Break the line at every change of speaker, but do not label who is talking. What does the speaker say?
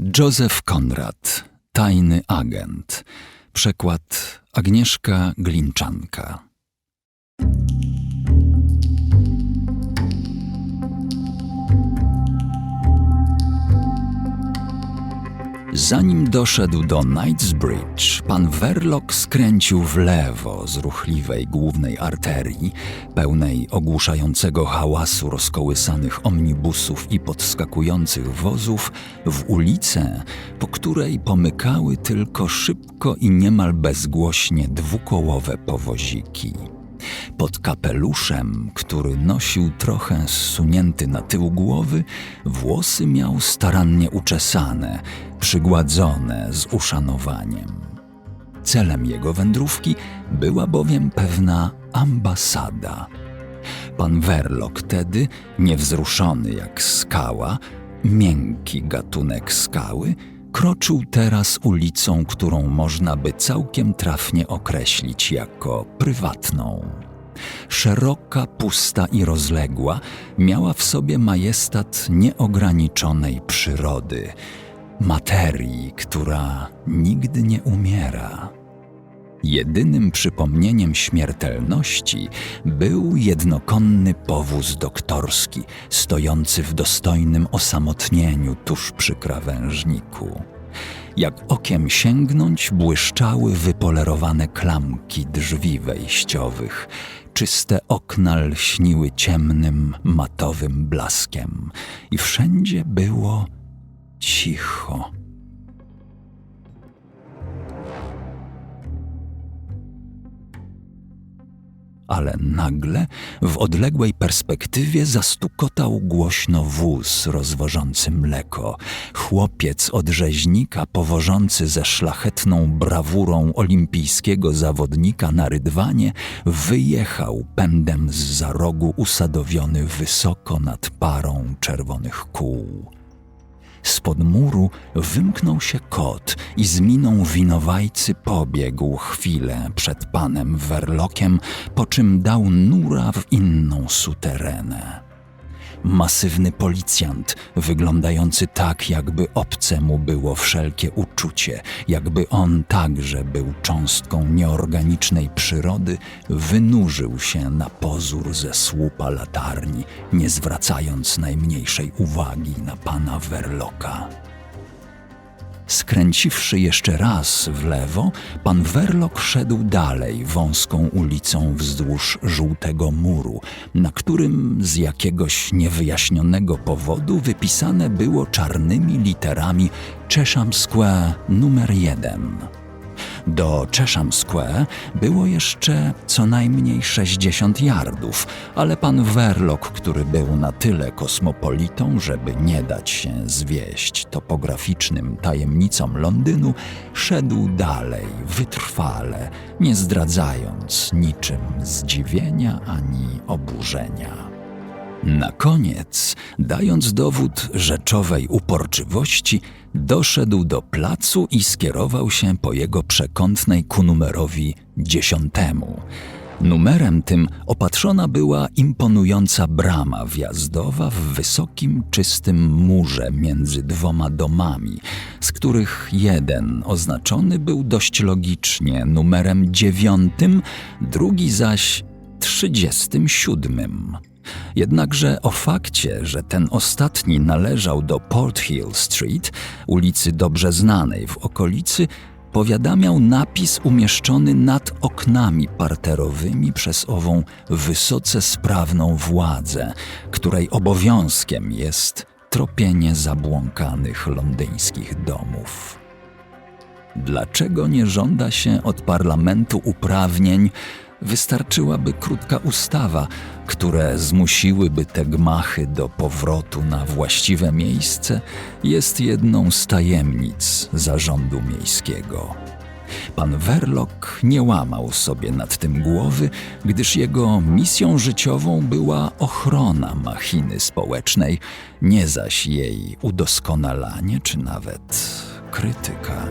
Józef Konrad, tajny agent. Przekład Agnieszka Glinczanka. Zanim doszedł do Knightsbridge, pan Verloc skręcił w lewo z ruchliwej głównej arterii, pełnej ogłuszającego hałasu rozkołysanych omnibusów i podskakujących wozów, w ulicę, po której pomykały tylko szybko i niemal bezgłośnie dwukołowe powoziki. Pod kapeluszem, który nosił trochę zsunięty na tył głowy, włosy miał starannie uczesane, przygładzone z uszanowaniem. Celem jego wędrówki była bowiem pewna ambasada. Pan Werlok tedy, niewzruszony jak skała, miękki gatunek skały, kroczył teraz ulicą, którą można by całkiem trafnie określić jako prywatną. Szeroka, pusta i rozległa, miała w sobie majestat nieograniczonej przyrody, materii, która nigdy nie umiera. Jedynym przypomnieniem śmiertelności był jednokonny powóz doktorski, stojący w dostojnym osamotnieniu tuż przy krawężniku. Jak okiem sięgnąć, błyszczały wypolerowane klamki drzwi wejściowych. Czyste okna lśniły ciemnym, matowym blaskiem i wszędzie było cicho. Ale nagle w odległej perspektywie zastukotał głośno wóz rozwożący mleko. Chłopiec od rzeźnika powożący ze szlachetną brawurą olimpijskiego zawodnika na rydwanie wyjechał pędem z za rogu usadowiony wysoko nad parą czerwonych kół. Spod muru wymknął się kot i z miną winowajcy pobiegł chwilę przed panem Werlokiem, po czym dał nura w inną suterenę masywny policjant, wyglądający tak, jakby obce mu było wszelkie uczucie, jakby on także był cząstką nieorganicznej przyrody, wynurzył się na pozór ze słupa latarni, nie zwracając najmniejszej uwagi na pana Werloka. Skręciwszy jeszcze raz w lewo, pan Werlok szedł dalej wąską ulicą wzdłuż żółtego muru, na którym z jakiegoś niewyjaśnionego powodu wypisane było czarnymi literami Chesham Square numer jeden. Do Chesham Square było jeszcze co najmniej 60 yardów, ale pan Verloc, który był na tyle kosmopolitą, żeby nie dać się zwieść topograficznym tajemnicom Londynu, szedł dalej, wytrwale, nie zdradzając niczym zdziwienia ani oburzenia. Na koniec, dając dowód rzeczowej uporczywości, doszedł do placu i skierował się po jego przekątnej ku numerowi dziesiątemu. Numerem tym opatrzona była imponująca brama wjazdowa w wysokim, czystym murze między dwoma domami, z których jeden oznaczony był dość logicznie numerem dziewiątym, drugi zaś trzydziestym siódmym. Jednakże o fakcie, że ten ostatni należał do Port Hill Street, ulicy dobrze znanej w okolicy, powiadamiał napis umieszczony nad oknami parterowymi przez ową wysoce sprawną władzę, której obowiązkiem jest tropienie zabłąkanych londyńskich domów. Dlaczego nie żąda się od parlamentu uprawnień, wystarczyłaby krótka ustawa, które zmusiłyby te gmachy do powrotu na właściwe miejsce, jest jedną z tajemnic zarządu miejskiego. Pan Werlok nie łamał sobie nad tym głowy, gdyż jego misją życiową była ochrona machiny społecznej, nie zaś jej udoskonalanie czy nawet krytyka.